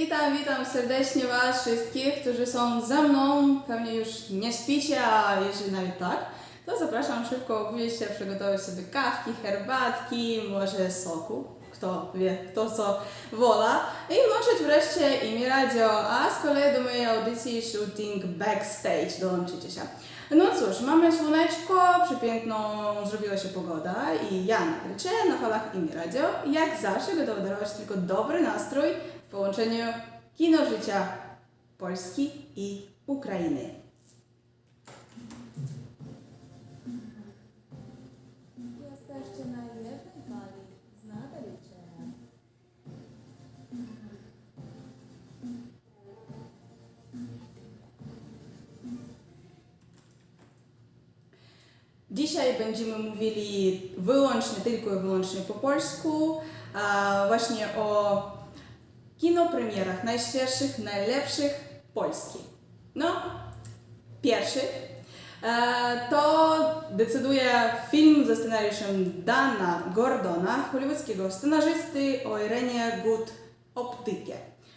witam, witam serdecznie Was wszystkich, którzy są ze mną. Pewnie już nie śpicie, a jeżeli nawet tak, to zapraszam szybko obudzić się, przygotować sobie kawki, herbatki, może soku. Kto wie, kto co wola. I włączyć wreszcie imię radio, a z kolei do mojej audycji Shooting Backstage dołączycie się. No cóż, mamy słoneczko, przepiękną zrobiła się pogoda i ja na na falach imię radio. Jak zawsze gotowa darować tylko dobry nastrój połączeniu kino życia Polski i Ukrainy. Jesteście na jednej fali z nadaliczenia. Dzisiaj będziemy mówili wyłącznie, tylko i wyłącznie po polsku, a właśnie o kinopremierach najświeższych, najlepszych polskich. No, pierwszy e, to decyduje film ze scenariuszem Dana Gordona, hollywoodzkiego scenarzysty o Irenie Good Optykie,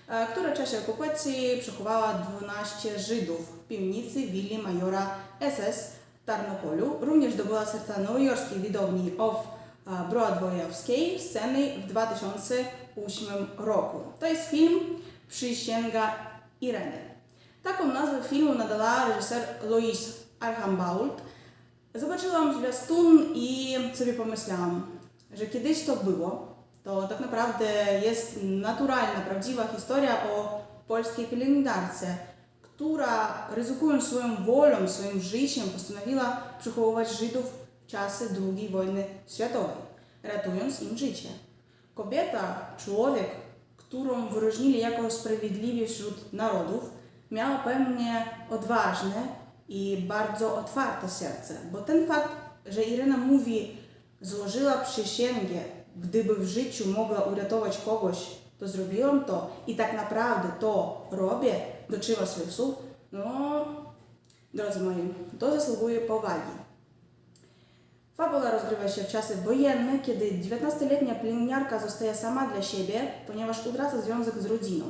e, która w czasie okupacji przechowała 12 Żydów w piwnicy willi majora SS w Tarnopolu. Również dobyła serca nowojorskiej widowni Off e, Broadwayowskiej sceny w 2008 roku. To jest film Przysięga Ireny. Taką nazwę filmu nadała reżyser Louise Archambault. Zobaczyłam zwiastun i sobie pomyślałam, że kiedyś to było. To tak naprawdę jest naturalna, prawdziwa historia o polskiej pielęgniarce, która ryzykując swoją wolą, swoim życiem postanowiła przechowywać Żydów w czasy II wojny światowej, ratując im życie. Kobieta, człowiek, którą wyróżnili jako sprawiedliwie wśród narodów, miała pewnie odważne i bardzo otwarte serce, bo ten fakt, że Irena mówi, złożyła przysięgę, gdyby w życiu mogła uratować kogoś, to zrobiłam to i tak naprawdę to robię, dotrzyma swoich słów, no, drodzy moi, to zasługuje powagi. Fabuła rozgrywa się w czasy wojenne, kiedy 19-letnia pielęgniarka zostaje sama dla siebie, ponieważ utraca związek z rodziną.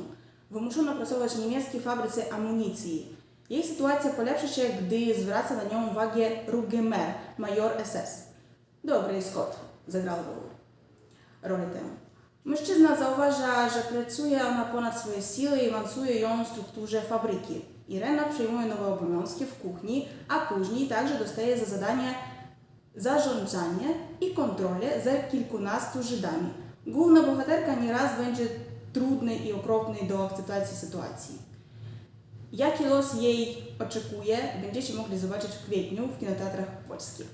Wymuszono pracować w niemieckiej fabryce amunicji. Jej sytuacja polepsza się, gdy zwraca na nią uwagę Rugemer, major SS. Dobry Scott zagrał rolę tę. Mężczyzna zauważa, że pracuje ona ponad swoje siły i awansuje ją w strukturze fabryki. Irena przejmuje nowe obowiązki w kuchni, a później także dostaje za zadanie zarządzanie i kontrolę za kilkunastu Żydami. Główna bohaterka nieraz będzie trudny i okropny do akceptacji sytuacji. Jaki los jej oczekuje, będziecie mogli zobaczyć w kwietniu w kinoteatrach polskich.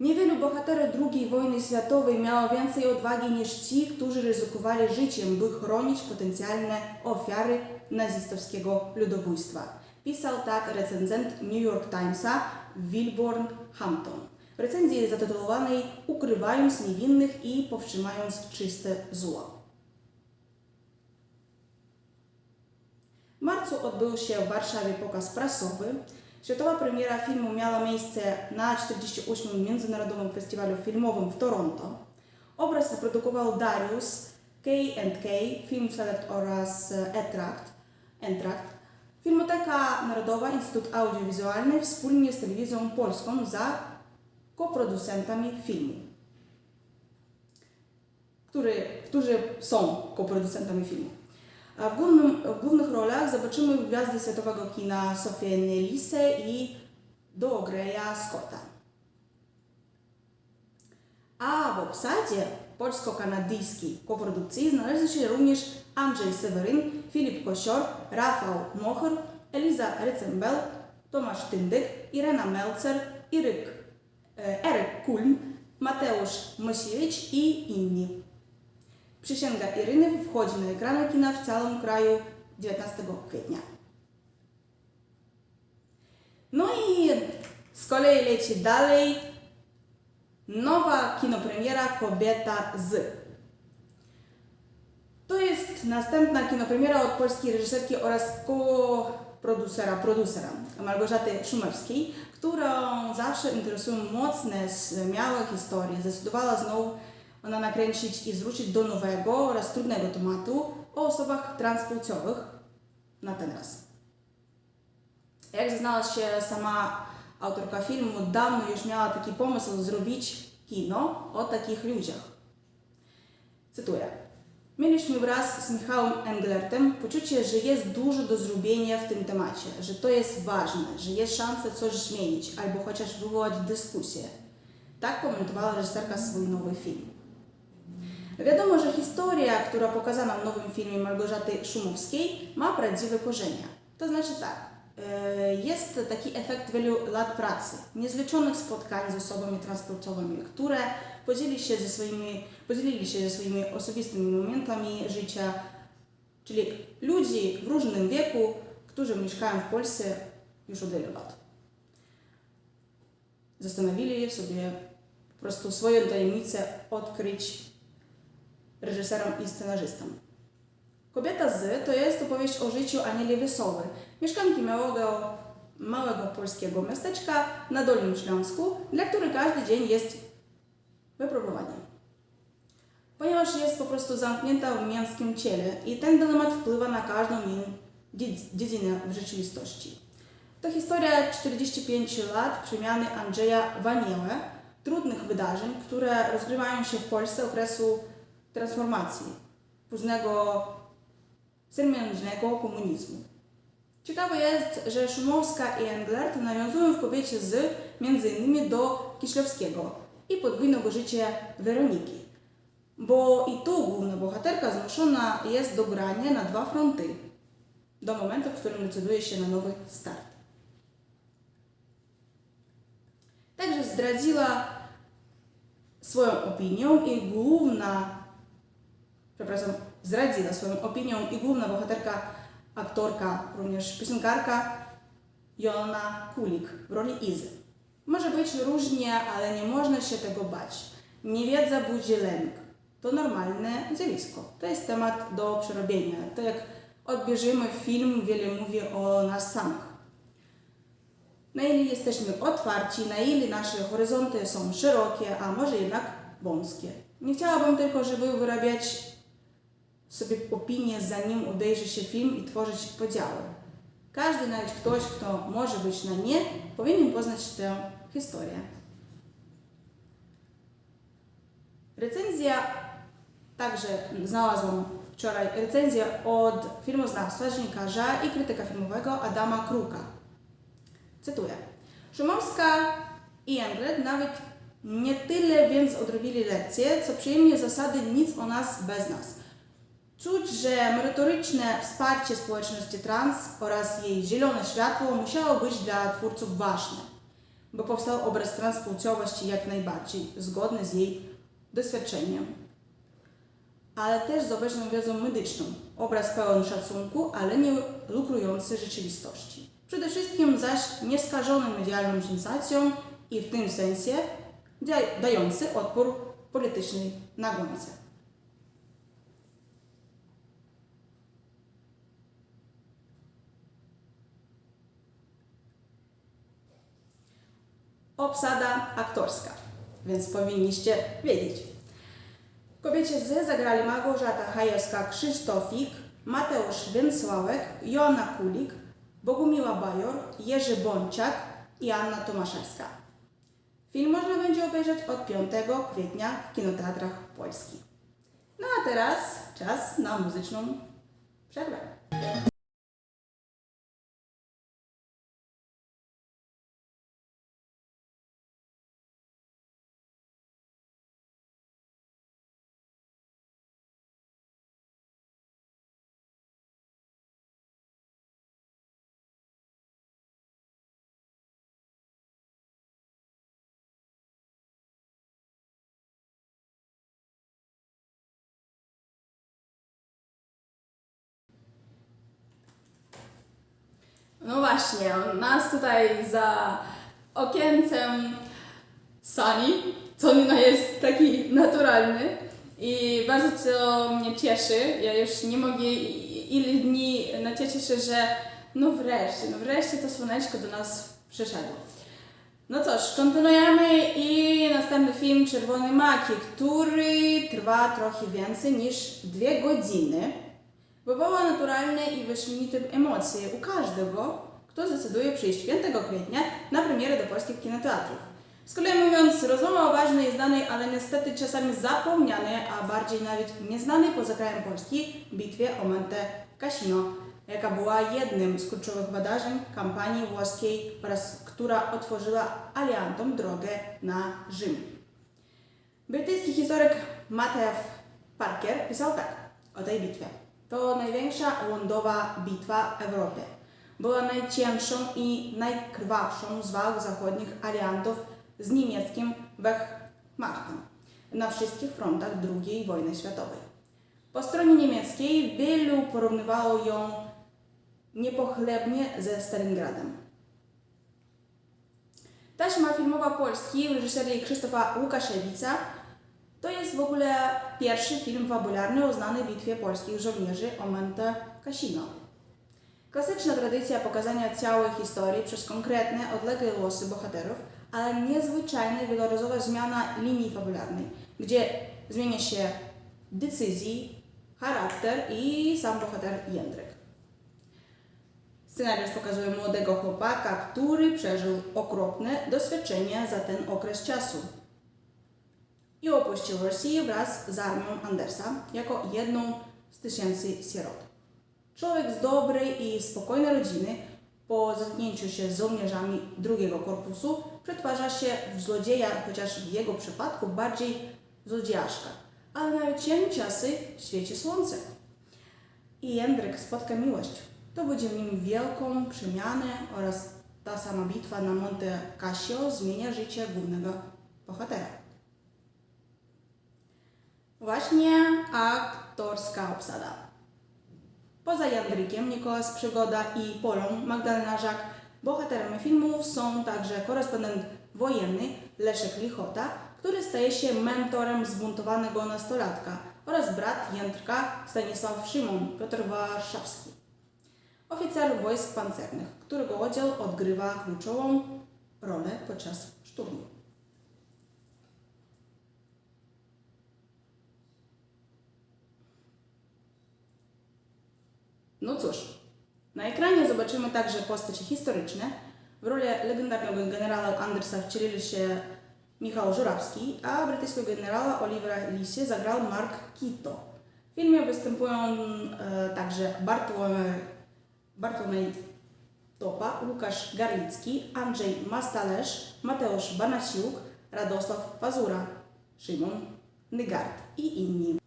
Niewielu bohaterów II wojny światowej miało więcej odwagi niż ci, którzy ryzykowali życiem, by chronić potencjalne ofiary nazistowskiego ludobójstwa. Pisał tak recenzent New York Timesa Wilborn Hampton. W recenzji zatytułowanej Ukrywając niewinnych i powstrzymając czyste zło. W marcu odbył się w Warszawie pokaz prasowy. Światowa premiera filmu miała miejsce na 48. Międzynarodowym Festiwalu Filmowym w Toronto. Obraz wyprodukował Darius K&K, Film Select oraz. Entract. Filmoteka Narodowa, Instytut Audiowizualny wspólnie z Telewizją Polską za koproducentami filmu, który, którzy są koproducentami filmu. W, głównym, w głównych rolach zobaczymy gwiazdy światowego kina Sofię Nelisę i Doogreja Scotta. A w obsadzie polsko-kanadyjskiej koprodukcji znaleźli się również Andrzej Seweryn, Filip Kosior, Rafał Mocher, Eliza Rycembel, Tomasz Tyndyk, Irena Melcer, Iryk, e, Eryk Kulm, Mateusz Mosiewicz i inni. Przysięga Iryny wchodzi na ekrany kina w całym kraju 19 kwietnia. No i z kolei leci dalej nowa kinopremiera Kobieta z. To jest następna kinopremiera od polskiej reżyserki oraz co-producera, producera Małgorzaty Szumewskiej, którą zawsze interesują mocne, śmiałe historie. Zdecydowała znowu ona nakręcić i zwrócić do nowego oraz trudnego tematu o osobach transpłciowych na ten raz. Jak zeznała się sama autorka filmu, dawno już miała taki pomysł zrobić kino o takich ludziach. Cytuję. Mieliśmy wraz z Michałem Englertem poczucie, że jest dużo do zrobienia w tym temacie, że to jest ważne, że jest szansa coś zmienić albo chociaż wywołać dyskusję. Tak komentowała reżyserka swój nowy film. Wiadomo, że historia, która pokazana w nowym filmie Małgorzaty Szumowskiej, ma prawdziwe korzenie. To znaczy tak, jest taki efekt wielu lat pracy, niezliczonych spotkań z osobami transportowymi, które podzielili się ze swoimi, podzielili się ze swoimi osobistymi momentami życia, czyli ludzi w różnym wieku, którzy mieszkają w Polsce już od wielu lat. Zastanowili sobie po prostu swoją tajemnicę odkryć reżyserom i scenarzystom. Kobieta z to jest opowieść o życiu Anieli Wesoły, mieszkanki małego, małego polskiego miasteczka na Dolnym Śląsku, dla której każdy dzień jest wypróbowaniem. Ponieważ jest po prostu zamknięta w męskim ciele i ten dylemat wpływa na każdą jej dziedz- dziedzinę w rzeczywistości. To historia 45 lat przemiany Andrzeja Wanielę, trudnych wydarzeń, które rozgrywają się w Polsce okresu transformacji, późnego sermiężnego komunizmu. Ciekawe jest, że Szumowska i Englert nawiązują w kobiecie z innymi do Kiślowskiego i podwójnego życia Weroniki, bo i tu główna bohaterka zmuszona jest do grania na dwa fronty, do momentu, w którym decyduje się na nowy start. Także zdradziła swoją opinię i główna, przepraszam, zdradziła swoją opinię i główna bohaterka, aktorka, również piosenkarka Joanna Kulik w roli Izy. Może być różnie, ale nie można się tego bać. Niewiedza budzi lęk. To normalne zjawisko. To jest temat do przerobienia. To jak odbierzemy film, wiele mówi o nas samych. Na ile jesteśmy otwarci, na ile nasze horyzonty są szerokie, a może jednak wąskie. Nie chciałabym tylko, żeby wyrabiać sobie opinię, zanim obejrzy się film i tworzyć podziały. Każdy, nawet ktoś, kto może być na nie, powinien poznać tę historię. Recenzja, także znalazłam wczoraj recenzję od filmoznawstwa, dziennikarza i krytyka filmowego Adama Kruka. Cytuję. Szumowska i Englet nawet nie tyle więc odrobili lekcje, co przyjemnie zasady nic o nas bez nas. Czuć, że merytoryczne wsparcie społeczności trans oraz jej zielone światło musiało być dla twórców ważne, bo powstał obraz transpłciowości jak najbardziej zgodny z jej doświadczeniem. Ale też z obecną wiedzą medyczną. Obraz pełen szacunku, ale nie lukrujący rzeczywistości. Przede wszystkim zaś nieskażony medialną sensacją i w tym sensie da- dający odpór politycznej nagonce. Obsada aktorska, więc powinniście wiedzieć. Kobiecie z zagrali Małgorzata Hajewska-Krzysztofik, Mateusz Więcławek, Joanna Kulik, Bogumiła Bajor, Jerzy Bąciak i Anna Tomaszewska. Film można będzie obejrzeć od 5 kwietnia w kinoteatrach polskich. No a teraz czas na muzyczną przerwę. No właśnie, nas tutaj za okiencem sani, co no jest taki naturalny i bardzo to mnie cieszy. Ja już nie mogę ile dni nacieszyć się, że no wreszcie, no wreszcie to słoneczko do nas przyszedło. No cóż, kontynuujemy i następny film Czerwony Maki, który trwa trochę więcej niż dwie godziny. Wywoła naturalne i wyśmienite emocje u każdego, kto zdecyduje przyjść 5 kwietnia na premierę do polskich kinoteatrów. Z kolei mówiąc, rozmowa o ważnej, znanej, ale niestety czasami zapomnianej, a bardziej nawet nieznanej poza krajem Polski bitwie o Monte Cassino, jaka była jednym z kluczowych wydarzeń kampanii włoskiej oraz która otworzyła aliantom drogę na Rzym. Brytyjski historyk Matthew Parker pisał tak o tej bitwie. To największa lądowa bitwa w Europie. Była najcięższą i najkrwawszą z walk zachodnich aliantów z niemieckim Wehrmachtem na wszystkich frontach II wojny światowej. Po stronie niemieckiej wielu porównywało ją niepochlebnie ze Stalingradem. Taśma filmowa Polski w reżyserii Krzysztofa Łukaszewicza to jest w ogóle pierwszy film fabularny o znanej bitwie polskich żołnierzy o Monte Cassino. Klasyczna tradycja pokazania całej historii przez konkretne, odległe losy bohaterów, ale niezwyczajna wielorazowa zmiana linii fabularnej, gdzie zmienia się decyzji, charakter i sam bohater Jędrek. Scenariusz pokazuje młodego chłopaka, który przeżył okropne doświadczenia za ten okres czasu i opuścił Rosję wraz z armią Andersa jako jedną z tysięcy sierot. Człowiek z dobrej i spokojnej rodziny po zetknięciu się z żołnierzami drugiego korpusu przetwarza się w złodzieja, chociaż w jego przypadku bardziej złodziejaszka. Ale nawet czasy świeci słońce. I Jędrek spotka miłość. To będzie w nim wielką przemianę oraz ta sama bitwa na Monte Cassio zmienia życie głównego bohatera. Właśnie aktorska obsada. Poza Jandrykiem, Nikolas Przygoda i Polą Magdalena Żak, bohaterami filmów są także korespondent wojenny Leszek Lichota, który staje się mentorem zbuntowanego nastolatka oraz brat Jędrka Stanisław Szymon Piotr Warszawski. Oficer wojsk pancernych, którego oddział odgrywa kluczową rolę podczas szturmu. No cóż, na ekranie zobaczymy także postacie historyczne. W roli legendarnego generała Andersa wcielili się Michał Żurawski, a brytyjskiego generała Olivera Lisie zagrał Mark Kito. W filmie występują e, także Bartłomiej, Topa, Łukasz Garlicki, Andrzej Mastalesz, Mateusz Banasiuk, Radosław Pazura, Szymon Nygard i inni.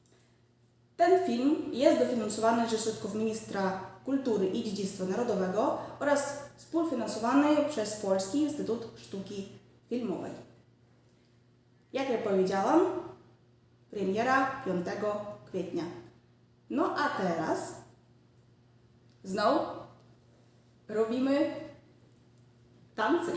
Ten film jest dofinansowany ze środków Ministra Kultury i Dziedzictwa Narodowego oraz współfinansowany przez Polski Instytut Sztuki Filmowej. Jak ja powiedziałam, premiera 5 kwietnia. No a teraz znowu robimy tańce.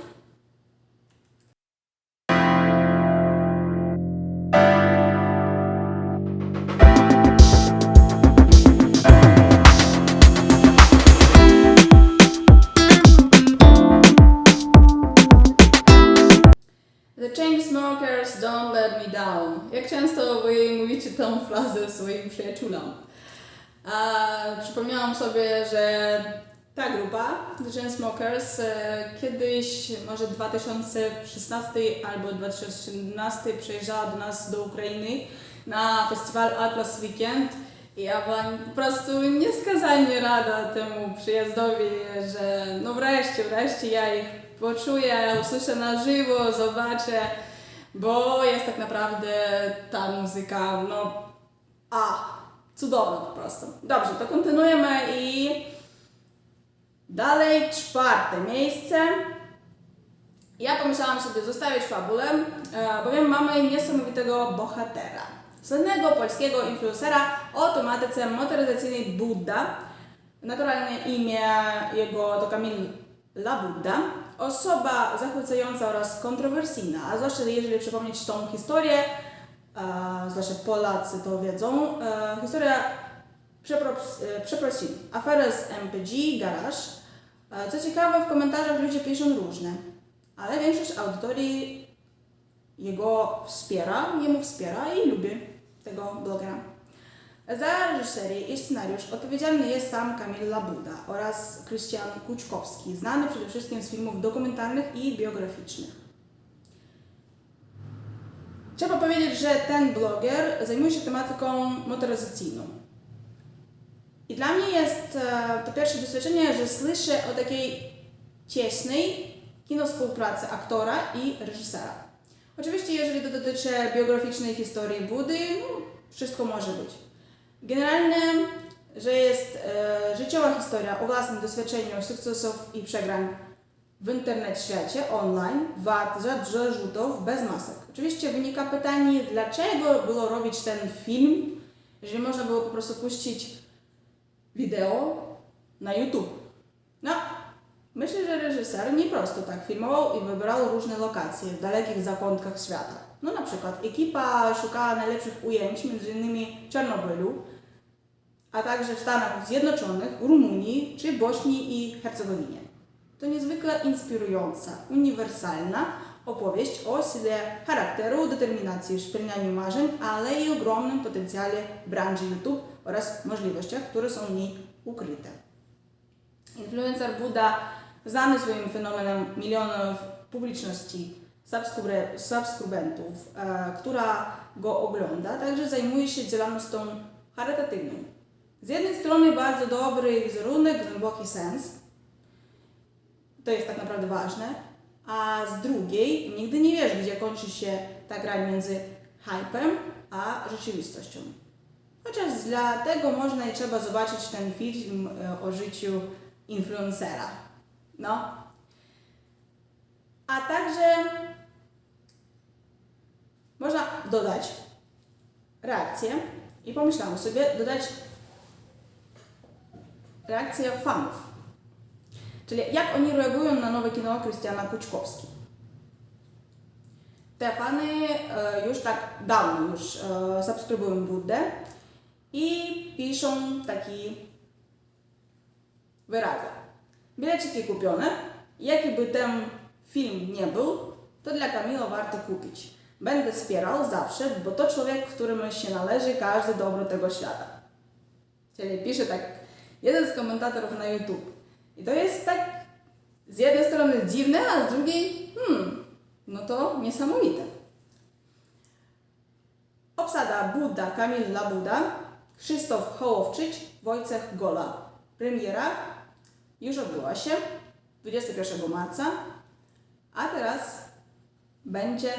Jak często wy mówicie tę frazę swoim przyjaciółom? A, przypomniałam sobie, że ta grupa, The Chainsmokers, e, kiedyś, może 2016 albo 2017 przyjeżdżała do nas do Ukrainy na festiwal Atlas Weekend i ja byłam po prostu nieskazanie rada temu przyjazdowi, że no wreszcie, wreszcie ja ich poczuję, usłyszę na żywo, zobaczę, bo jest tak naprawdę ta muzyka, no, a, cudowna po prostu. Dobrze, to kontynuujemy i dalej czwarte miejsce. Ja pomyślałam sobie zostawić fabulę, e, bowiem mamy niesamowitego bohatera. Słynnego polskiego influencera o tematyce motoryzacyjnej Buddha. Naturalne imię jego to Kamil Labudda. Osoba zachwycająca oraz kontrowersyjna, a zwłaszcza jeżeli przypomnieć tą historię, zwłaszcza Polacy to wiedzą, e, historia e, przeprosin, afera z MPG, garaż. E, Co ciekawe, w komentarzach ludzie piszą różne. ale większość audytorii jego wspiera, jemu wspiera i lubi tego blogera. Za reżyserię i scenariusz odpowiedzialny jest sam Kamil Labuda oraz Krystian Kuczkowski, znany przede wszystkim z filmów dokumentalnych i biograficznych. Trzeba powiedzieć, że ten bloger zajmuje się tematyką motoryzacyjną. I dla mnie jest e, to pierwsze doświadczenie, że słyszę o takiej ciasnej kinovspółpracy aktora i reżysera. Oczywiście, jeżeli to dotyczy biograficznej historii Budy, no, wszystko może być. Generalnie, że jest e, życiowa historia o własnym doświadczeniu sukcesów i przegrań w internet świecie, online, wad, zarzutów, bez masek. Oczywiście wynika pytanie, dlaczego było robić ten film, jeżeli można było po prostu puścić wideo na YouTube. No, myślę, że reżyser nie prosto tak filmował i wybrał różne lokacje w dalekich zakątkach świata. No na przykład ekipa szukała najlepszych ujęć, między innymi Czarnobylu, a także w Stanach Zjednoczonych, Rumunii czy Bośni i Hercegowinie. To niezwykle inspirująca, uniwersalna opowieść o sile charakteru, determinacji w spełnianiu marzeń, ale i ogromnym potencjale branży YouTube oraz możliwościach, które są w niej ukryte. Influencer Buda, znany swoim fenomenem milionów publiczności, subskrybe- subskrybentów, e, która go ogląda, także zajmuje się działalnością charytatywną. Z jednej strony bardzo dobry wizerunek, głęboki sens, to jest tak naprawdę ważne, a z drugiej nigdy nie wiesz, gdzie kończy się ta gra między hypem a rzeczywistością. Chociaż dlatego można i trzeba zobaczyć ten film e, o życiu influencera. No. A także można dodać reakcję i pomyślałam sobie dodać reakcję fanów. Czyli jak oni reagują na nowe kino Krystiana Kuczkowski. Te fany e, już tak dawno już e, subskrybują Buddę i piszą taki wyrazy. Bileciki kupione, jaki by ten film nie był, to dla Kamila warto kupić. Będę wspierał zawsze, bo to człowiek, któremu się należy każde dobro tego świata. Czyli pisze tak jeden z komentatorów na YouTube. I to jest tak z jednej strony dziwne, a z drugiej, hmm, no to niesamowite. Obsada Buda, Kamil Labuda, Krzysztof Hołowczyć, Wojciech Gola. Premiera już odbyła się 21 marca, a teraz będzie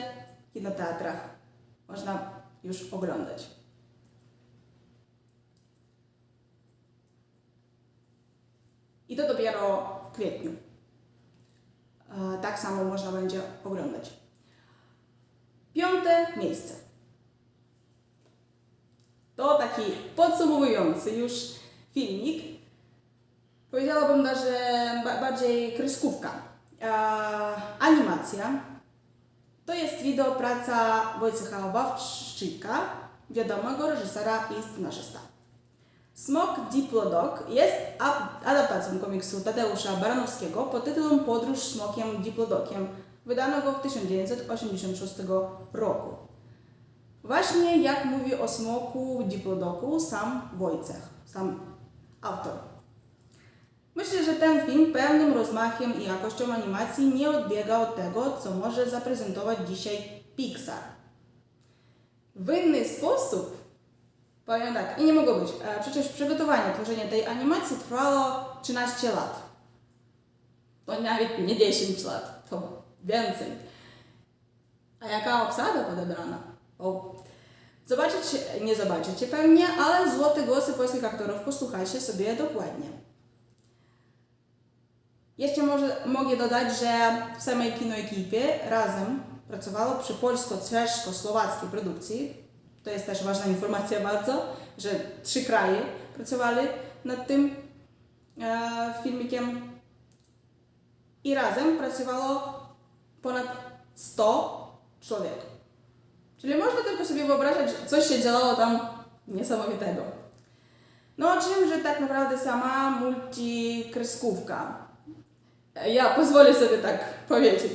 w kinoteatrach. Można już oglądać. I to dopiero w kwietniu. E, tak samo można będzie oglądać. Piąte miejsce. To taki podsumowujący już filmik. Powiedziałabym nawet bardziej kreskówka. E, animacja. To jest wideo praca Wojciecha Obawczyka, wiadomego reżysera i scenarzysta. Smok Diplodok jest adaptacją komiksu Tadeusza Baranowskiego pod tytułem Podróż smokiem Diplodokiem, wydanego w 1986 roku. Właśnie jak mówi o smoku Diplodoku sam Wojciech, sam autor. Myślę, że ten film pełnym rozmachem i jakością animacji nie odbiega od tego, co może zaprezentować dzisiaj Pixar. W inny sposób Powiem tak, i nie mogło być. E, przecież przygotowanie, tworzenie tej animacji trwało 13 lat. To nawet nie 10 lat, to więcej. A jaka obsada podebrana? O. Zobaczycie, nie zobaczycie pewnie, ale złote głosy polskich aktorów posłuchajcie sobie dokładnie. Jeszcze może mogę dodać, że w samej kinoekipie razem pracowało przy polsko-czeszko-słowackiej produkcji to jest też ważna informacja bardzo, że trzy kraje pracowały nad tym e, filmikiem i razem pracowało ponad 100 człowiek. Czyli można tylko sobie wyobrażać, coś się działo tam niesamowitego. No o czym, że tak naprawdę sama multikreskówka. Ja pozwolę sobie tak powiedzieć.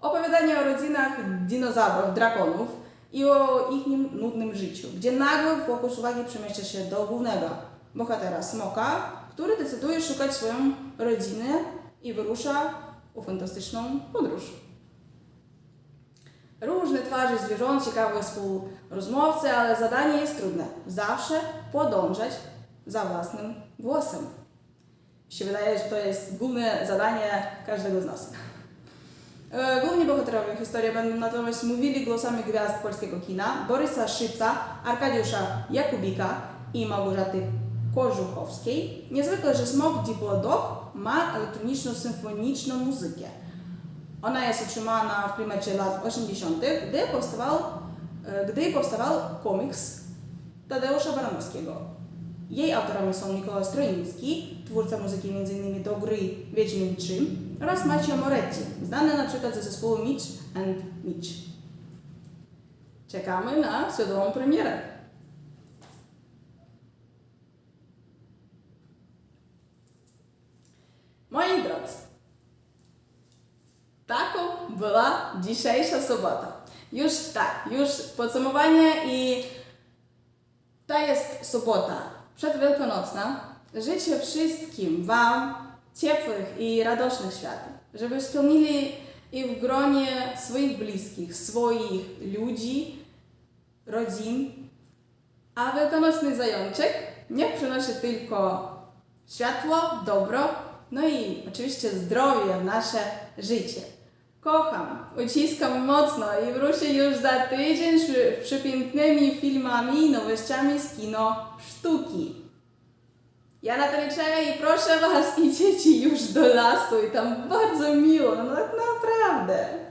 Opowiadanie o rodzinach dinozaurów, drakonów i o ich nudnym życiu, gdzie nagle fokus uwagi przemieszcza się do głównego bohatera Smoka, który decyduje szukać swoją rodzinę i wyrusza w fantastyczną podróż. Różne twarze zwierząt, ciekawe współrozmówcy, ale zadanie jest trudne. Zawsze podążać za własnym głosem. Mi się wydaje, że to jest główne zadanie każdego z nas. E, Główni bohaterowie historii będą natomiast mówili głosami gwiazd polskiego kina Borysa Szyca, Arkadiusza Jakubika i Małgorzaty Kożuchowskiej. Niezwykle, że Smok Diplodok ma elektroniczną symfoniczną muzykę. Ona jest utrzymana w klimacie lat 80., gdy powstawał, e, gdy powstawał komiks Tadeusza Baranowskiego. Jej autorami są Nikola Stroiński, twórca muzyki m.in. do gry Wiedźmin 3 oraz Macio Moretti, znany na przykład ze zespołu Mitch and Mitch. Czekamy na światową premierę. Moi drodzy, taką była dzisiejsza sobota. Już tak, już podsumowanie i to jest sobota przedwielkanocna. Życzę wszystkim Wam ciepłych i radosnych świąt, żeby spełnili i w gronie swoich bliskich, swoich ludzi, rodzin, a wielkanocny zajączek niech przynosi tylko światło, dobro, no i oczywiście zdrowie w nasze życie. Kocham, uciskam mocno i wrócę już za tydzień z przepięknymi filmami i nowościami z kino sztuki. Ja Natalia i proszę Was i dzieci już do lasu i tam bardzo miło, no tak naprawdę.